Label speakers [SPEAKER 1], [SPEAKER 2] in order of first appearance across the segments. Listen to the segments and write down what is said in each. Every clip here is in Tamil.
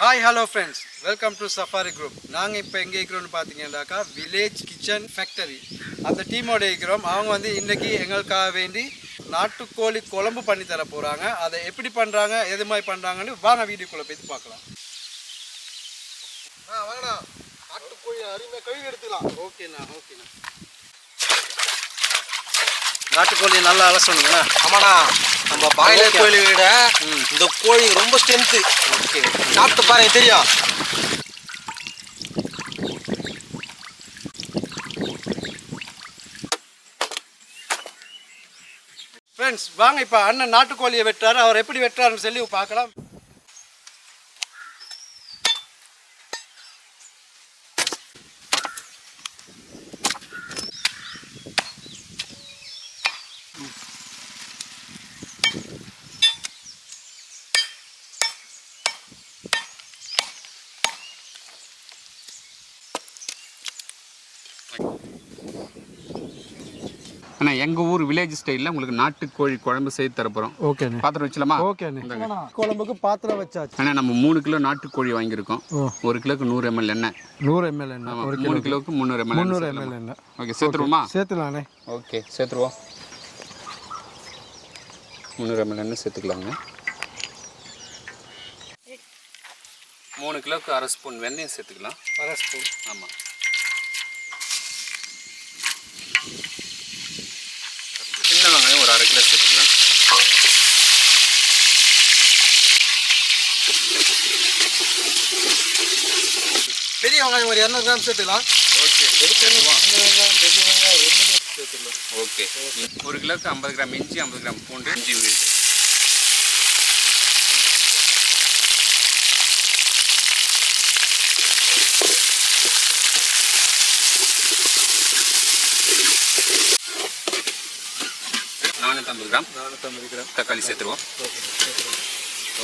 [SPEAKER 1] Hi hello friends welcome to safari group நாங்கள் இப்போ எங்கே இருக்கிறோம்னு பார்த்தீங்கன்னாக்கா வில்லேஜ் கிச்சன் ஃபேக்டரி அந்த டீமோட இருக்கிறோம். அவங்க வந்து இன்றைக்கி எங்களுக்காக வேண்டி நாட்டுக்கோழி குழம்பு பண்ணி தர போகிறாங்க அதை எப்படி பண்ணுறாங்க எது மாதிரி பண்ணுறாங்கன்னு வாங்க வீடியோக்குள்ளே போய் பார்க்கலாம்.
[SPEAKER 2] ஆ வாங்கண்ணா நாட்டுக்கோழி அருமையாக கழுவி எடுத்துக்கலாம்
[SPEAKER 1] ஓகேண்ணா ஓகேண்ணா. நாட்டுக்கோழி நல்லா அலசணுங்கண்ணா
[SPEAKER 2] ஆமாண்ணா நம்ம பாய்லர். கோழியை விட. இந்த கோழி ரொம்ப ஸ்ட்ரென்த்து
[SPEAKER 1] ஓகே.
[SPEAKER 2] சாப்பிட்டு பாருங்க தெரியும்.
[SPEAKER 1] ஃப்ரெண்ட்ஸ் வாங்க இப்போ அண்ணன் நாட்டுக்கோழியை வெட்டுறாரு. அவர் எப்படி வெட்டுறாருன்னு சொல்லி பார்க்கலாம்.
[SPEAKER 3] அண்ணா எங்கள் ஊர் வில்லேஜ் ஸ்டைலில் உங்களுக்கு நாட்டுக்கோழி குழம்பு செய்து தரப்போகிறோம்
[SPEAKER 1] ஓகேண்ணே
[SPEAKER 3] பாத்திரம் வச்சலாமா
[SPEAKER 1] ஓகேண்ணே குழம்புக்கு பாத்திரம் வச்சாச்சு.
[SPEAKER 3] அண்ணா நம்ம மூணு கிலோ நாட்டுக்கோழி வாங்கியிருக்கோம். ஒரு கிலோக்கு நூறு எம்எல் எண்ணெய்.
[SPEAKER 1] நூறு எம்எல் எண்ணெய். ஒரு
[SPEAKER 3] மூணு கிலோவுக்கு முந்நூறு எம்எல்
[SPEAKER 1] முந்நூறு எம்எல் எண்ணெய்.
[SPEAKER 3] ஓகே சேர்த்துருவோமா?
[SPEAKER 1] சேர்த்துலாண்ணே
[SPEAKER 3] ஓகே சேர்த்துருவோம். முந்நூறு எம்எல் எண்ணெய் சேர்த்துக்கலாங்க. மூணு கிலோவுக்கு அரை ஸ்பூன் வெந்தயம் சேர்த்துக்கலாம்.
[SPEAKER 1] அரை ஸ்பூன்.
[SPEAKER 3] ஆமாம் சின்ன வெங்காயம் ஒரு அரை கிலோ சேர்த்துக்கலாம்
[SPEAKER 2] பெரிய வெங்காயம் ஒரு இரநூறு கிராம் சேர்த்துக்கலாம்
[SPEAKER 3] ஓகே
[SPEAKER 2] சின்ன வெங்காயம் பெரிய வெங்காயம்
[SPEAKER 3] ஓகே ஒரு கிலோக்கு ஐம்பது கிராம் இஞ்சி ஐம்பது கிராம் பூண்டு இஞ்சி விழுது நானூற்றம்பது கிராம்.
[SPEAKER 2] நானூற்றம்பது கிராம்.
[SPEAKER 3] தக்காளி சேர்த்துருவோம்.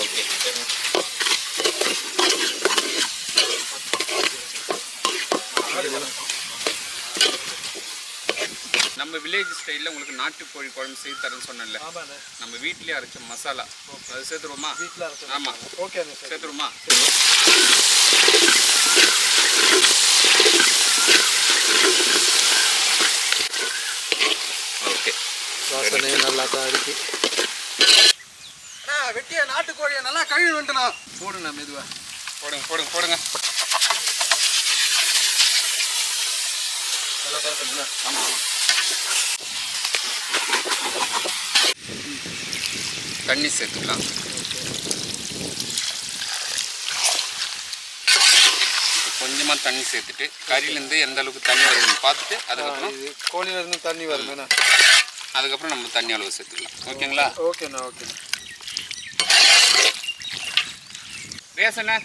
[SPEAKER 3] ஓகே. நம்ம வில்லேஜ் ஸ்டைலில் உங்களுக்கு நாட்டுக்கோழி குழம்பு செய்து தரேன்னு சொன்னேன்ல. நம்ம வீட்டிலேயே அரைச்ச மசாலா. அது சேர்த்துருவோமா?
[SPEAKER 1] வீட்டில்
[SPEAKER 3] ஆமாம்
[SPEAKER 1] சார்.
[SPEAKER 3] சேர்த்துருவோமா? ஓகே
[SPEAKER 1] வாசனை நல்லா தான் இருக்கு அண்ணா வெட்டிய நாட்டுக்கோழியை நல்லா கழுவி வந்துண்ணா போடுண்ணா மெதுவா.
[SPEAKER 3] போடுங்க போடுங்க போடுங்க.
[SPEAKER 1] நல்லா
[SPEAKER 3] ஆமாம் தண்ணி சேர்த்துக்கலாம். கொஞ்சமாக தண்ணி சேர்த்துட்டு கறியிலேருந்து எந்த அளவுக்கு தண்ணி வருதுன்னு பார்த்துட்டு அதுக்கப்புறம்
[SPEAKER 1] இது கோழியில இருந்து தண்ணி வருமேண்ணா
[SPEAKER 3] அதுக்கப்புறம் நம்ம தண்ணி அளவு சேர்த்துக்கலாம். ஓகேங்களா?
[SPEAKER 1] ஓகேண்ணா ஓகேண்ணா.
[SPEAKER 3] ரேசண்ணே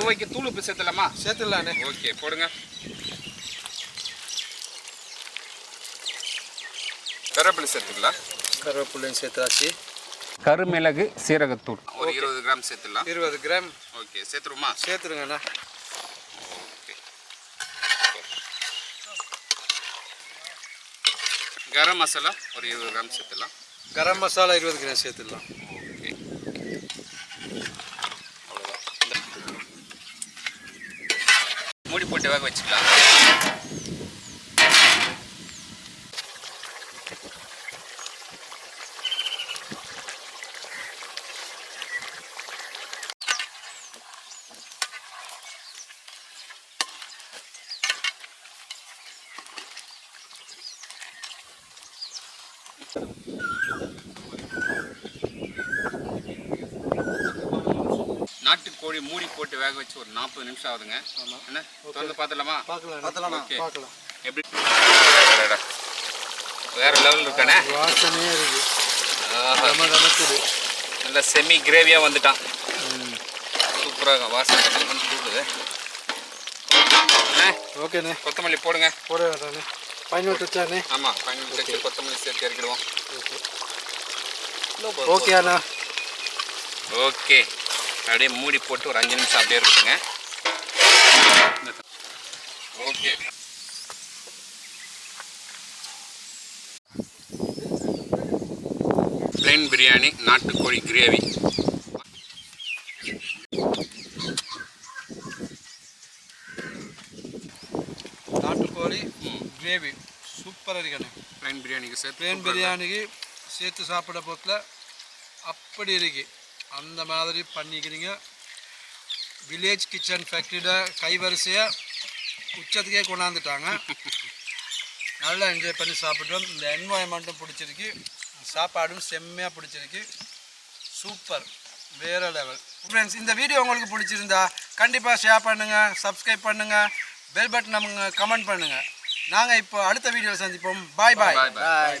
[SPEAKER 3] சுவைக்கு தூள் உப்பு சேர்த்துலாமா
[SPEAKER 1] சேர்த்துடலாண்ணே.
[SPEAKER 3] ஓகே போடுங்க. கருவேப்பிலை சேர்த்துக்கலாம்
[SPEAKER 1] கருவேப்பிள்ளையும் சேர்த்தாச்சு.
[SPEAKER 3] கருமிளகு சீரகத்தூள். ஒரு இருபது கிராம் சேர்த்துடலாம்.
[SPEAKER 1] இருபது கிராம்.
[SPEAKER 3] ஓகே சேர்த்துருமா
[SPEAKER 1] சேர்த்துருங்கண்ணா.
[SPEAKER 3] கரம் மசாலா ஒரு இருபது கிராம் சேர்த்துடலாம்.
[SPEAKER 1] கரம் மசாலா இருபது கிராம் சேர்த்துடலாம்.
[SPEAKER 3] ஓகே. அவ்வளோதான் மூடி போட்டு வேக வச்சுக்கலாம். நாட்டுக்கோழி மூடி போட்டு வேக வச்சு ஒரு நாற்பது நிமிஷம் ஆகுதுங்க. என்ன? திறந்து பார்த்துலாமா
[SPEAKER 1] பார்க்கலாம்.
[SPEAKER 3] ஓகே.
[SPEAKER 1] பார்க்கலாம்.
[SPEAKER 3] எப்படி. வேற லெவல் இருக்கானே?
[SPEAKER 1] வாசனையே இருக்கு.
[SPEAKER 3] நல்ல செமி கிரேவியாக வந்துட்டான். சூப்பராக வாசனை கூடுது
[SPEAKER 1] ஓகேண்ணே.
[SPEAKER 3] கொத்தமல்லி போடுங்க.
[SPEAKER 1] போட வேண்டாண்ணே. பதினெட்டு வச்சாண்ணே
[SPEAKER 3] ஆமாம் பதினஞ்சு சேர்த்து கொத்தமல்லி சேர்த்து இறக்கிடுவோம்.
[SPEAKER 1] ஓகே. அண்ணா.
[SPEAKER 3] ஓகே. அப்படியே மூடி போட்டு ஒரு அஞ்சு நிமிஷம் அப்படியே இருக்குங்க. ஓகே. பிளெயின் பிரியாணி நாட்டுக்கோழி கிரேவி
[SPEAKER 1] கிரேவி சூப்பராக இருக்கணும்
[SPEAKER 3] ப்ளைன் பிரியாணிக்கு சேர்த்து
[SPEAKER 1] பிளேன் பிரியாணிக்கு சேர்த்து சாப்பிட போத்தில் அப்படி இருக்கு. அந்த மாதிரி பண்ணிக்கிறீங்க. வில்லேஜ் கிச்சன் ஃபேக்ட்ரியோட கைவரிசையாக உச்சத்துக்கே கொண்டாந்துட்டாங்க. நல்லா என்ஜாய் பண்ணி சாப்பிட்டோம். இந்த என்வாயன்மெண்ட்டும் பிடிச்சிருக்கு. சாப்பாடும் செம்மையாக பிடிச்சிருக்கு. சூப்பர் வேறு லெவல் ஃப்ரெண்ட்ஸ் இந்த வீடியோ உங்களுக்கு பிடிச்சிருந்தா கண்டிப்பாக ஷேர் பண்ணுங்கள் சப்ஸ்கிரைப் பண்ணுங்கள் பெல் பட்டன் கமெண்ட் பண்ணுங்கள் நாங்கள் இப்போ அடுத்த வீடியோவில் சந்திப்போம். பாய் பாய்
[SPEAKER 3] Bye bye.
[SPEAKER 2] பாய்